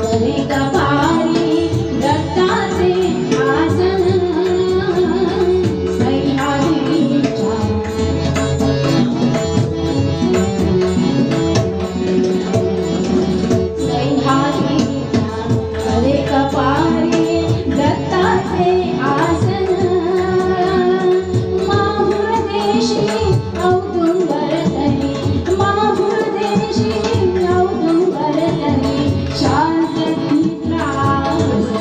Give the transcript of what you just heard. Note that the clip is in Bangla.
करेगा